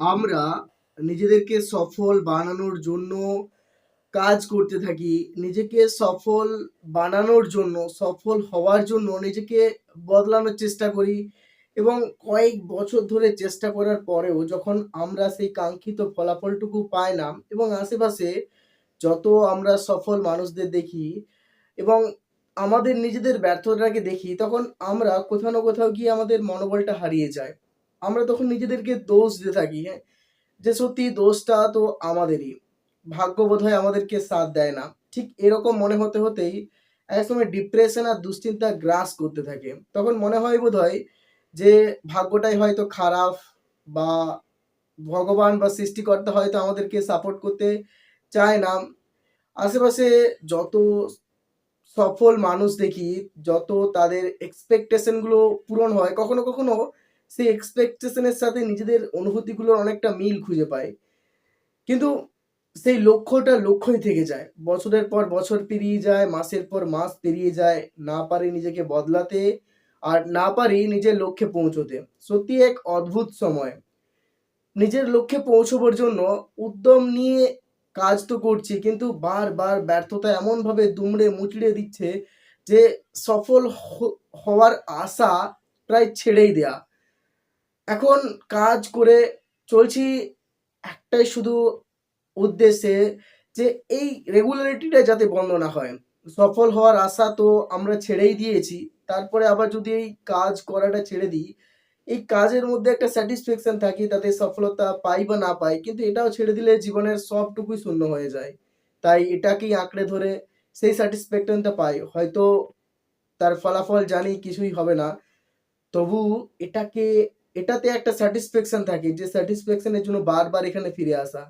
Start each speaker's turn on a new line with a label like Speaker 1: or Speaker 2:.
Speaker 1: আমরা নিজেদেরকে সফল বানানোর জন্য কাজ করতে থাকি, নিজেকে সফল বানানোর জন্য, সফল হওয়ার জন্য নিজেকে বদলানোর চেষ্টা করি এবং কয়েক বছর ধরে চেষ্টা করার পরেও যখন আমরা সেই কাঙ্ক্ষিত ফলাফলটুকু পাই না এবং আশেপাশে যত আমরা সফল মানুষদের দেখি এবং আমাদের নিজেদের ব্যর্থতাকে দেখি, তখন আমরা কোথাও না কোথাও গিয়ে আমাদের মনোবলটা হারিয়ে যায় আমরা তখন নিজেদেরকে দোষ দিতে থাকি হ্যাঁ? যে সত্যি দোষটা তো আমাদেরই। ভাগ্য বোধহয় আমাদেরকে সাথ দেয় না। ঠিক এরকম মনে হতে হতেই এক সময় ডিপ্রেশন আর দুশ্চিন্তা গ্রাস করতে থাকে। তখন মনে হয় বোধহয় যে ভাগ্যটাই হয়তো খারাপ বা ভগবান বা সৃষ্টিকর্তা হয়তো আমাদেরকে সাপোর্ট করতে চায় না। আশেপাশে যত সফল মানুষ দেখি, যত তাদের এক্সপেকটেশনগুলো পূরণ হয়, কখনো কখনো সেই এক্সপেকটেশনের সাথে নিজেদের অনুভূতিগুলোর অনেকটা মিল খুঁজে পায়। কিন্তু সেই লক্ষ্যটা লক্ষ্যই থেকে যায়। বছরের পর বছর পেরিয়ে যায়, মাসের পর মাস পেরিয়ে যায়, না পারি নিজেকে বদলাতে আর না পারি নিজের লক্ষ্যে পৌঁছোতে। সত্যি এক অদ্ভুত সময়। নিজের লক্ষ্যে পৌঁছবার জন্য উদ্যম নিয়ে কাজ তো করছি, কিন্তু বারবার ব্যর্থতা এমনভাবে দুমড়ে মুচড়ে দিচ্ছে যে সফল হওয়ার আশা প্রায় ছেড়েই দেয়া। এখন কাজ করে চলছি একটাই শুধু উদ্দেশ্যে যে এই রেগুলারিটিটা যাতে বন্ধ না হয়। সফল হওয়ার আশা তো আমরা ছেড়েই দিয়েছি। তারপরে আবার যদি এই কাজ করাটা ছেড়ে দিই, এই কাজের মধ্যে একটা স্যাটিসফ্যাকশন থাকে তাতে সফলতা পাই বা না পাই, কিন্তু এটাও ছেড়ে দিলে জীবনের সবটুকুই শূন্য হয়ে যায়। তাই এটাকেই আঁকড়ে ধরে সেই স্যাটিসফ্যাকশনটা পাই। হয়তো তার ফলাফল জানি কিছুই হবে না। তবু এটাকে এটাতে একটা স্যাটিসফ্যাকশন থাকে যে স্যাটিসফ্যাকশনের জন্য বারবার এখানে ফিরে আসা।